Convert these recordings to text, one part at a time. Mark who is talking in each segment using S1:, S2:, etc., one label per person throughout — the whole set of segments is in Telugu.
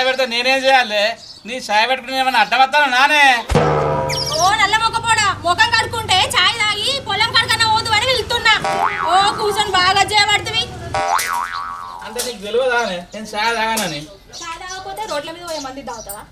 S1: సాయ పెడితే నేనేం చేయాలి? నీ సాయ పెట్టుకుని ఏమన్నా అడ్డమత్తాను నానే
S2: ఓ నల్ల మొక్కపోడా ముఖం కడుక్కుంటే చాయ్ తాగి పొలం కడకన్నా పోదు అని వెళ్తున్నా. ఓ కూర్చొని బాగా చేయబడుతుంది
S1: అంటే నీకు తెలియదా నేను సాయ తాగానని.
S2: చాయ్ తాగకపోతే రోడ్ల మీద పోయే మంది తాగుతావా?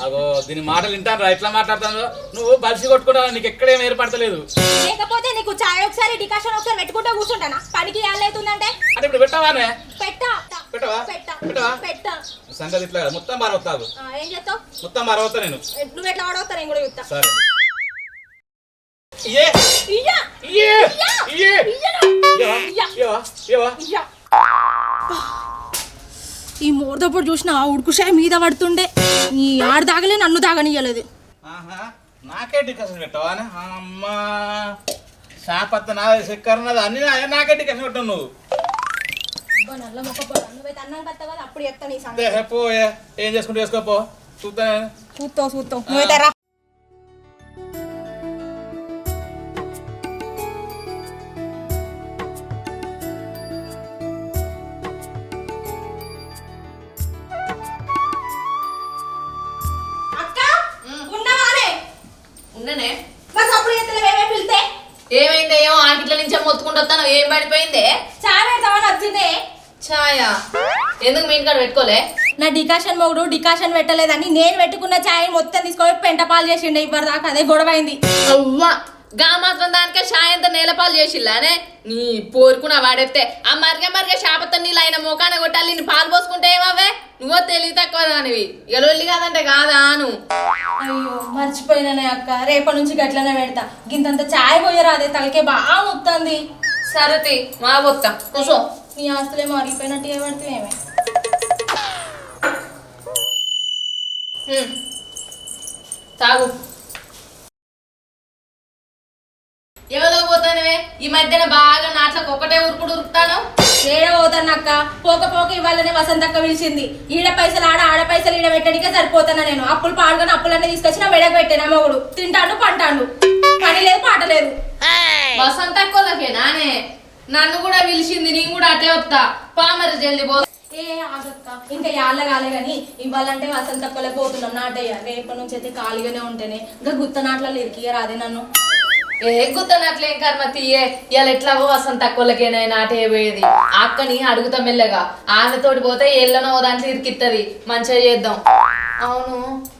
S1: అగో దీని మాటలు వింటాను రా ఎట్లా మాట్లాడుతాను నువ్వు బలిసి కొట్టుకుంటావు నీకు ఎక్కడేం ఏర్పడతలేదు
S2: లేకపోతే నీకు చాయ్ ఒకసారి డికాషన్ ఒకసారి పెట్టుకుంటూ కూర్చుంటానా పనికి ఏళ్ళైతుందంటే
S1: అంటే ఇప్పుడు పెట్టవానే
S2: పెట్టా
S1: పెట్టవా?
S2: పెట్టా
S1: పెట్టవా?
S2: పెట్టా
S1: సంగతి ఇట్లా. మొత్తం మారవుతావు
S2: ఏం చేస్తావు
S1: మొత్తం మారవుతా నేను
S2: నువ్వు ఎట్లా ఆడవుతా నేను కూడా చెప్తా
S1: సరే ఇయ్యే
S2: ఇయ్యే?
S1: ఇయ్యా. ఇయ్యా.
S2: ఈ మూడదప్పుడు చూసిన ఉడుకుషాయి మీద పడుతుండే ఈ ఆడు తాగలే నన్ను తాగనియ్యలేదు
S1: ఆహా నాకే డికషన్ పెట్టవా? అమ్మా షాపత్త నా చక్కెర అన్ని నా- నాకే డికషన్ పెట్టవు నువ్వు.
S2: అప్పుడు చెప్తాను
S1: ఏం చేసుకుంటూ చేసుకోపో చూస్తా
S2: చూస్తావు చూస్తావు. నువ్వైతే
S3: వస్తాను ఏం పడిపోయిందే?
S2: చాయ్ పెడతామని వచ్చిందే
S3: ఛాయ? ఎందుకు మీ ఇంటికాడ పెట్టుకోలే?
S2: నా డికాషన్ మొగుడు డికాషన్ పెట్టలేదని నేను పెట్టుకున్న చాయ్ మొత్తం తీసుకొని పెంట పాలు చేసిండే ఇప్పటిదాకా అదే గొడవ అయింది
S3: అవ్వా గా మాత్రం దానికే షాయంత నేలపాలు చేసిల్లానే? నీ పోరుకున్న వాడెత్తే ఆ మరిగే మరిగే శాపతో నీళ్ళు ఆయన మోకాన కొట్టాలి నీ పాలు పోసుకుంటే ఏమవే నువ్వో తెలివి తక్కువ దానివి. ఎలొల్లి కాదంటే కాదాను
S2: అయ్యో మర్చిపోయినానే అక్క. రేపటి నుంచి గట్లనే పెడతా. గింతంత చాయ్ పోయరా అదే తలకే బాగా ముత్తంది
S3: సరతి మా బొత్త కూసో
S2: నీ ఆస్తులేమో అరిగిపోయినట్టు ఏమడితే ఏమే.
S3: తాగు. ఎవరో పోతానవే? ఈ మధ్యన బాగా నాట్లకు ఒకటే ఉరుకుడు ఉరుకుతాను.
S2: ఏడ పోతానక్క పోక పోక ఇవాళనే వసంతక్క పిలిచింది. ఈడ పైసలు ఆడ ఆడ పైసలు ఈడ పెట్టడానికే సరిపోతానా నేను. అప్పులు పాడుకొని అప్పులన్నీ తీసుకొచ్చి నా మెడకు పెట్టాను మొగుడు. తింటాడు పంటాడు. పని లేదు పాట లేదు.
S3: వసంత నానే. నన్ను కూడా పిలిచింది నేను కూడా అటే వస్తా పామర జల్ది పో.
S2: ఏ ఆగక్క ఇంకా యాళ్ళ కాలే కానీ ఇవ్వాలంటే వసంతక్కలే పోతున్నాం నాటయ్య రేపటి నుంచి అయితే ఖాళీగానే ఉంటేనే. ఇంకా గుత్త నాట్లలో ఇరికియ రాదే నన్ను.
S3: ఏ గుద్దనట్లేం కర్మ తీయే? ఇవాళ ఎట్లాగో వసంత కొలకేనా నాటే పోయేది? అక్కని అడుగుతా మెల్లగా. ఆమెతోటి పోతే ఎల్లనో దాంట్లో ఇరికిత్తది. మంచిగా చేద్దాం. అవును.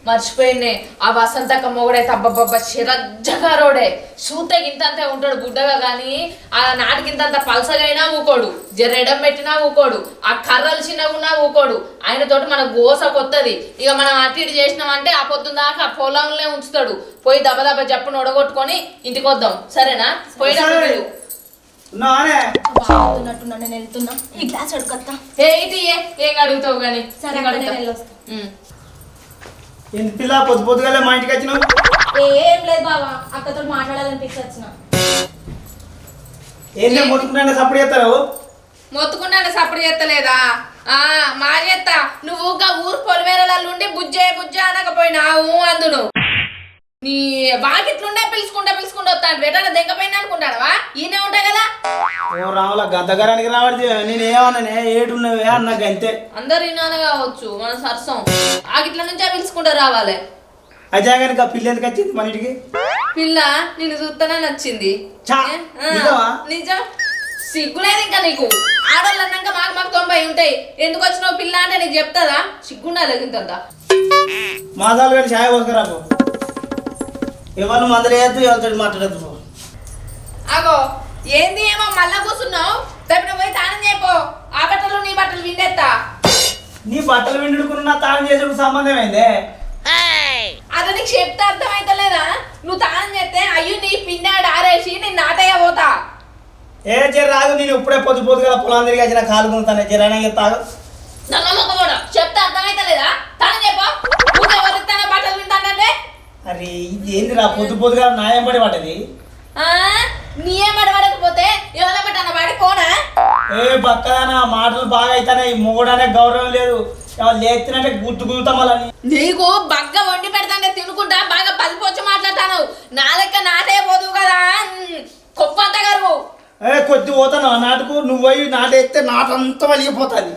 S3: మర్చిపోయిందే. ఆ వసంతక్క మొగుడైతే అబ్బబ్బబ్బ చిరజ్జగారోడే సూతే గింతంతే ఉంటాడు గుడ్డగా గాని ఆ నాటికింతంత పలసగైనా ఊకోడు. జరెడం పెట్టినా ఊకోడు. ఆ కర్రలు చిన్నగా ఉన్నా ఊకోడు. ఆయనతోటి మన గోస కొత్తది. ఇక మనం అటు ఇటు చేసినామంటే ఆ పొద్దున్న దాకా ఆ పొలంలో ఉంచుతాడు. పోయి దెబ్బ దెబ్బ జప్పును ఒడగొట్టుకొని ఇంటికి వద్దాం సరేనా పోయినప్పుడు
S2: బాగుతున్నట్టున్నా నేను. వెళ్తున్నా. ఈ గ్లాస్ అడుగుతా
S3: ఏ ఇయ్యే, ఏం అడుగుతావు కానీ
S2: సరే వెళ్ళొస్తా.
S4: ఏంది పిల్ల పొద్దు పొద్దుగాలే మా ఇంటికి వచ్చినావు?
S2: ఏం లేదు బావా అక్కతో మాట్లాడాలనిపించి వచ్చిన
S4: ఏంటో మొత్తుకుంటే సపోర్ట్ చేస్తారు
S3: మొత్తుకున్నాను సప్పుడు చేస్తలేదా? ఆ మా చేత్త. నువ్వు గా ఊరు పొలిమేరలలో ఉండి బుజ్జే బుజ్జే అనకపోయినావు అందును. నీ వాకిట్లుండే పిలుచుకుంటా పిలుచుకుంటా వస్తాను వెంటనే దెంగపోయినా అనుకుంటాడవా? ఈయనే ఉంటాయి కదా.
S4: ఓ రాముల గద్దగారానికి రావడితే నేను ఏమన్నానే? ఏటున్నవే అన్న గంతే.
S3: అందరు ఈనానే కావచ్చు మన సరసం. ఆగిట్ల నుంచే పిలుచుకుంటా రావాలి.
S4: అజయ్ గారికి ఆ పిల్ల ఎందుకు వచ్చింది మన ఇంటికి?
S3: పిల్ల నిన్ను చూస్తేనే నచ్చింది.
S4: చా,
S3: ఏ? ఆ,
S4: నిజమా?
S3: నిజం. సిగ్గులేదు ఇంకా నీకు. ఆడవాళ్ళు అన్నాక మాకు మాకు తొంభై ఉంటాయి. ఎందుకు వచ్చినావు పిల్ల అంటే నీకు చెప్తాదా? సిగ్గుండాలి ఇంతంతా.
S4: మాసాలు కానీ ఛాయ్ పోసుకురాకు ఎవరు మందలు వేయద్దు ఎవరితో మాట్లాడద్దు
S3: అగో ఏంది ఏమో మళ్ళా కూర్చున్నావు? తప్పిన పోయి తానం చేయపో. ఆ బట్టలు నీ బట్టలు విండేస్తా
S4: నీ బట్టలు విండుకున్న నా తాళం చేసుడు సంబంధం ఏందే?
S3: అది నీకు చెప్తే అర్థమైతలేదా? నువ్వు తానం చేస్తే అయ్యో నీ పిన్నాడు ఆరేసి నేను నాటయ్య పోతా.
S4: ఏ రాదు నేను ఇప్పుడే పొద్దు పొద్దుగా పొలం తిరిగి వచ్చిన కాలు గుంతాను జరైనా తాగు
S3: నల్ల మొక్క కూడా చెప్తే అర్థమైతలేదా తానం చెప్పో నువ్వు ఎవరిస్తానో బట్టలు వింటానంటే
S4: అరే ఇది ఏందిరా? పొద్దు పొద్దుగా నాయం పడి పడ్డది.
S3: ఆ, నీ ఏమడి పడకపోతే ఎవరో పెట్టాను వాడి పోనా
S4: ఏ బక్కదానా మాటలు బాగా అవుతాయి మొగడనే గౌరవం లేదు. ఎవరు లేచినంటే గుర్తు గుర్తాం వాళ్ళని
S3: నీకు బగ్గ వండి పెడతాంటే తినుకుంటా బాగా పదిపోచ్చి మాట్లాడతాను నా లెక్క నాటే పోదు కదా? కొప్పంత గారు
S4: పోతాను. ఆ నాటుకు నువ్వు నాటేస్తే నాటంతా వలిగిపోతుంది.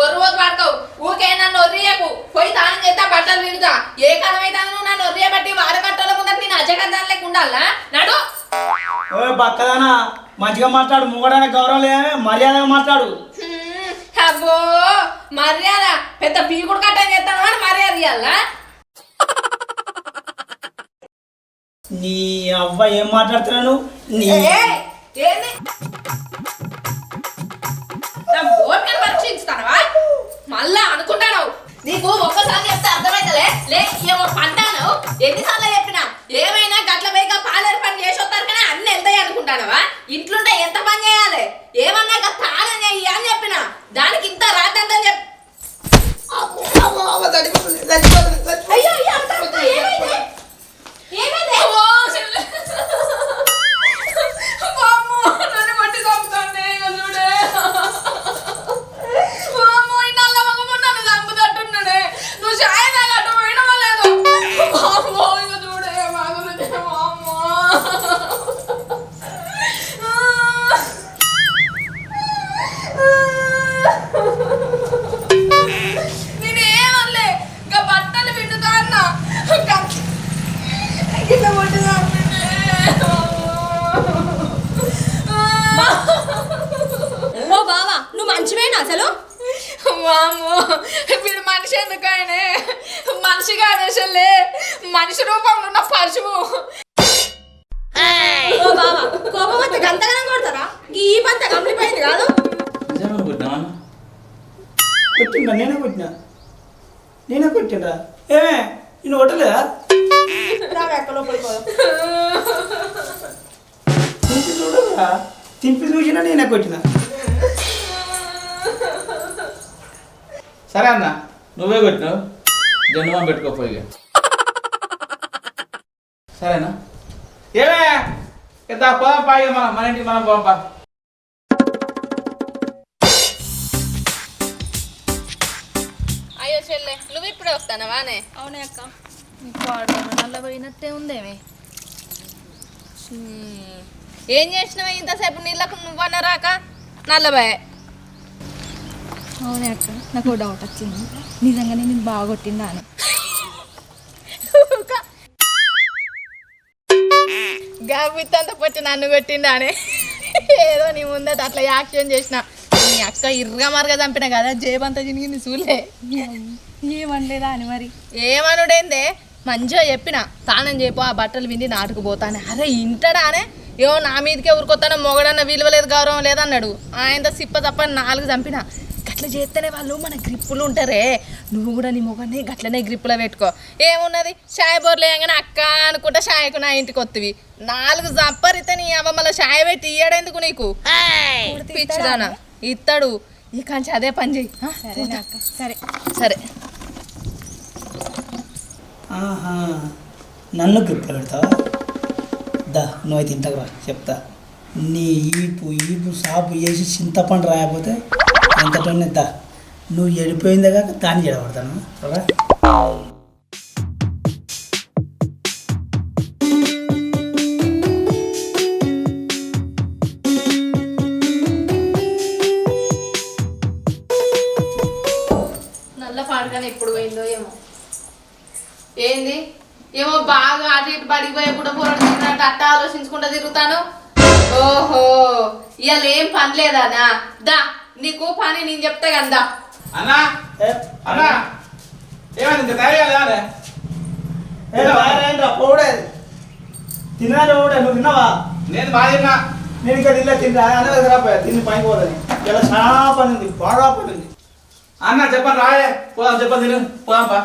S3: ఉవ్వ, ఉవ్వ, ఉవ్వ. ఒర్రు ఒర్రు పడకవు ఊకే నన్ను ఒర్రియకు. పోయి తానం చేస్తా బట్టలు విడుతా. ఏ కాలం అయితే నువ్వు నన్ను వారి బట్టలు కూడా నేను అజగద్దాని లెక్క ఉండాలా? నడు.
S4: ఓ బక్కదానా మంచిగా మాట్లాడు. ముంగడానికి గౌరవం లేదే మర్యాదగా మాట్లాడు.
S3: అబ్బో మర్యాద. పెద్ద పీకుడు కట్ట చేస్తాను అని మర్యాద ఇయ్యాలా?
S4: నీ అవ్వ ఏం మాట్లాడుతున్నాను? నీ
S3: ఏంది? నా మళ్ళా అనుకుంటాను నీకు ఒక్కసారి చెప్తే అర్థమైతలే? లే ఏమో పంటాను. ఎన్నిసార్లు
S2: మంచివేనా అసలు?
S3: వామ్మో వీడు మనిషి ఎందుకైనా మనిషి కాదు అసలే. మనిషి రూపంలో ఉన్న పశువు.
S2: ఓ బావా కోపం వస్తే గంతగానం కొడతారా? ఈ పంత కమిలిపోయింది కాదు?
S1: నిజంగా అనుకుంటున్నావా
S4: కొట్టిండా నేనే కొట్టినా? నేనే కొట్టిండా ఏమే నేను కొట్టలేదా?
S2: రా ఎక్క లోపలికి పోదాం.
S4: తింపి చూడరా? తింపి చూసినా నేనే కొట్టినా.
S1: సరే అన్న నువ్వే కొట్టినావు జన్మం పెట్టుకోపోయి. సరేనా? ఏమే? ఇంత పోదాం పా ఇక మనం మన ఇంటికి మనం పోదాం పా.
S3: అయ్యో చెల్లె నువ్వు ఇప్పుడే వస్తానవానే
S2: అవునే అక్క.
S3: నల్ల పోయినట్టే ఉందేమే ఏం చేసినావే ఇంతసేపు నీళ్ళకు నువ్వన్న రాక? నల్లబాయ్.
S2: అవునే అక్క నాకు డౌట్ వచ్చింది. నిజంగానే నేను బాగా కొట్టిందా అని
S3: గాబిత్తంత పట్టి నన్ను కొట్టిండానే ఏదో నీ ముందట అట్లా యాక్షన్ చేసిన. నీ అక్క ఇర్రగా మరగా చంపిన కదా జేబంతా చినిగింది చూలే.
S2: ఏమనలేదా అని మరి?
S3: ఏమనుడైందే? మంచిగా చెప్పిన. తానం చెప్పు ఆ బట్టలు విండి నాటుకుపోతానే అరే ఇంటడానే? ఏమో నా మీదకే ఊరుకొస్తాను మొగడన్న విలువ లేదు గౌరవం లేదన్నాడు. ఆయనతో సిప్ప తప్ప నాలుగు చంపిన. గట్ల చేస్తేనే వాళ్ళు మన గ్రిప్పులు ఉంటారే. నువ్వు కూడా నీ మొగని గట్లనే గ్రిప్పులో పెట్టుకో. ఏమున్నది? షాయ్ బోర్లు వేయగానే అక్క అనుకుంటా షాయకు నా ఇంటికి వత్తివి. నాలుగు చప్పరితే నీ అవ్వ మళ్ళీ షాయ్ పెట్టి ఇయ్యడెందుకు నీకు? పిచ్చిదానా? ఇస్తాడు ఈ కంచి అదే పని చెయ్యి. ఆ,
S2: సరేనే అక్క. సరే.
S3: సరే.
S4: ఆహా. నన్ను గ్రిప్లో పెడతావా? దా నువ్వు అయితే ఇంతకు రా. చెప్తా. నీ ఈపు ఈపు సాపు వేసి చింతపండు రాయకపోతే అంతటోనే దా నువ్వు ఎడిపోయిందే కాక దాన్ని చెడబడతాను రా
S3: నల్ల పాడగానే ఎప్పుడు పోయిందో ఏమో. ఏంది? ఏమో బాగా అటు ఇటు బడికి పోయి కూడా పోరాడుతున్నట్టు అట్ట ఆలోచించుకుంటా తిరుగుతాను. ఓహో ఇవాళ ఏం పని లేదానా దా. నీకు పని నేను చెప్తా కదా
S1: అన్నా? అన్నా? ఏమైంది? ఇంత తయారు కాలేదా
S4: ఏ, రాయరా, పోవుడే. తిన్నా పోవుడే. నువ్వు తిన్నావా?
S1: నేను బాగా తిన్నా.
S4: నేను ఇక్కడ ఇల్లు తిన్నా అనే రాపోయా తిని పైకి పోదని ఇలా చాలా పని ఉంది. బాగా పని ఉంది.
S1: అన్న చెప్పండి రాయే. పోదాం చెప్పండి తిను. పోదాం పా.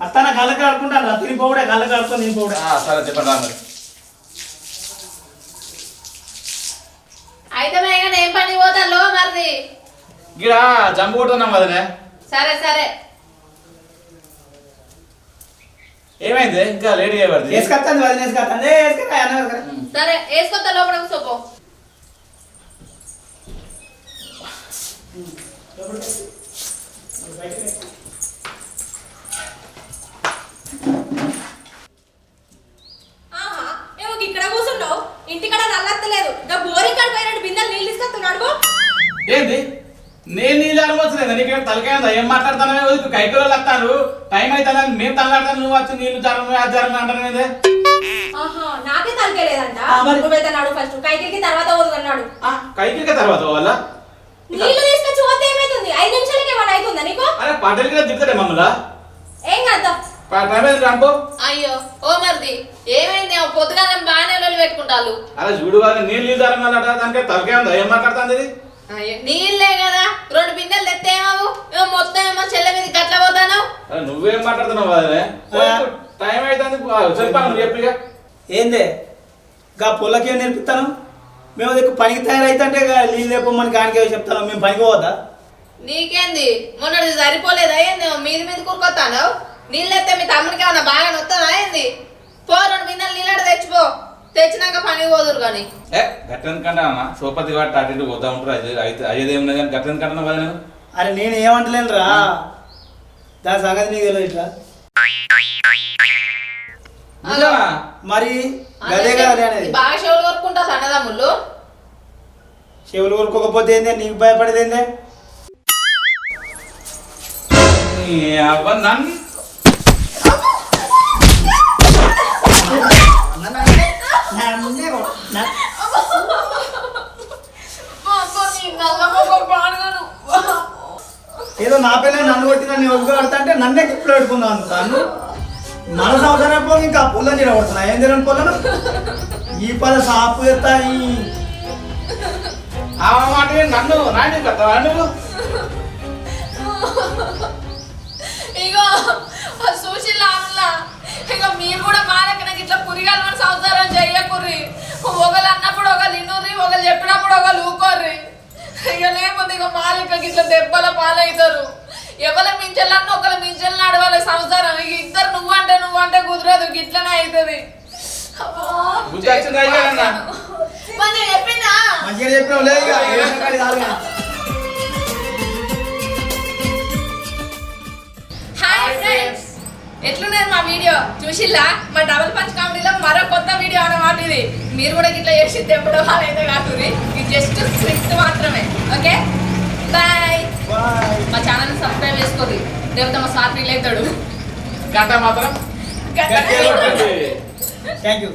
S4: అత్తాన కళ్ళకి ఆడుకుంటాను రా. తిని పోవుడే కళ్ళకి ఆడుకొని తిని పోవుడే.
S1: ఆ, సరే చెప్పండి రా మరి.
S3: అయితే మేఘన ఏం పని పోతాలో మరి
S1: గిడ జంపు కొడుతున్నాం కదనే.
S3: సరే సరే.
S1: ఏమైంది? ఇంకా లేట్ చేయబడింది
S4: వేసుకొస్తాను వదిన వేసుకొస్తాను అన్న
S3: సరే వేసుకొస్తా లోపల కూర్చోపో.
S2: ఆహా
S1: కైకిలో వస్తారు టైం అవుతుందా మేము తల్లాడతాను నువ్వు వచ్చి నీళ్ళు జరం అది మీదే
S2: ఆహా నాకే ఫస్ట్ కైకికి తర్వాత
S1: తర్వాత
S2: తీసుకొచ్చి పోతే ఏమైతుంది? ఐదు నిమిషాలకి ఏమైనా అవుతుందా నీకు?
S1: అరే పడ్డలకి దిగుతాడే మమ్మల్ని
S2: ఏం కాదు.
S3: అయ్యో ఓ మరిది ఏమైంది? ఏమో పొద్దుగాలం బాగానే రోజులు పెట్టుకుంటారు
S1: అరే చూడు వాళ్ళు నీళ్ళు నీళ్ళు జరం వల్ల దానికే తలకాయ ఉందా? ఏం మాట్లాడుతుంది
S3: నీళ్ళే కదా. రెండు బిందెలు ఏమో మొత్తం ఏమో చెల్లె మీద గట్ల పోతాను.
S1: నువ్వేం మాట్లాడుతున్నావు అదే టైం అవుతుంది చెప్పాను నువ్వు చెప్పిగా
S4: ఏందే? గా పొలకేం నేర్పిస్తాను? మేము దిక్కు పనికి తయారైతే నీళ్ళు లేపమని కానికే చెప్తాను. మేము పనికి పోవద్దా?
S3: నీకేంది? మొన్నటి సరిపోలేదా? ఏంది? మీది మీద కూరుకొస్తాను నీళ్ళు ఎత్తే మీ తమ్ముడికి ఏమన్నా బాగా నొత్తానా ఏంది? పో రెండు బిందెలు నీళ్ళడ తెచ్చిపో తెచ్చినాక పని పోదురు కానీ.
S1: ఏ గట్టెందుకు కంటే అన్న సోపతి వాటి అటు ఇటు పోతా ఉంటారు అది అయితే అయ్యేది ఏం లేదు కానీ గట్టెందుకు కంటున్నావు కదా నేను
S4: అరే నేను ఏమంటలేను రా దాని సంగతి నీకు తెలియదు ఇట్లా
S1: నిజమా?
S4: మరి గదే కదా అనేది?
S3: బాగా చెవులు కొరుకుంటా అన్నదమ్ముళ్ళు
S4: చెవులు కొనుక్కోకపోతే ఏందే? నీకు భయపడేది ఏందే?
S1: నీ అవ్వ నన్ను
S4: ఏదో నా పిల్లలు నన్ను కొట్టిన నీ ఒగ్గు కడతా అంటే నన్నే గిఫ్ట్లు పెట్టుకుందాం అనుకున్నాను మన సంవత్సరం పోయి ఇంకా పుల్లని తినబడుతున్నా ఏం తినను పుల్లను ఈ పద సాపు ఎత్తా ఈ.
S1: ఆ మాట నన్ను నాటి కట్టవా నువ్వు
S3: ఇగో చెప్పిందా?
S4: మంచిగా చెప్పినావు లేదు ఇక. ఇక.
S3: హాయ్ ఫ్రెండ్స్ ఎట్లున్నారు మా వీడియో? చూసిల్లా? మా డబుల్ పంచ్ కామెడీలో మరో కొత్త వీడియో అన్నమాట ఇది. మీరు కూడా ఇట్లా చేసి తెప్పడం వాళ్ళైతే కాదు ఇది. జస్ట్ స్క్రిప్ట్ మాత్రమే. ఓకే బాయ్ మా ఛానల్ సబ్స్క్రైబ్ చేసుకోండి. లేకపోతే మా సార్ ఫీల్ అవుతాడు
S1: గంట మాత్రం.
S4: Thank you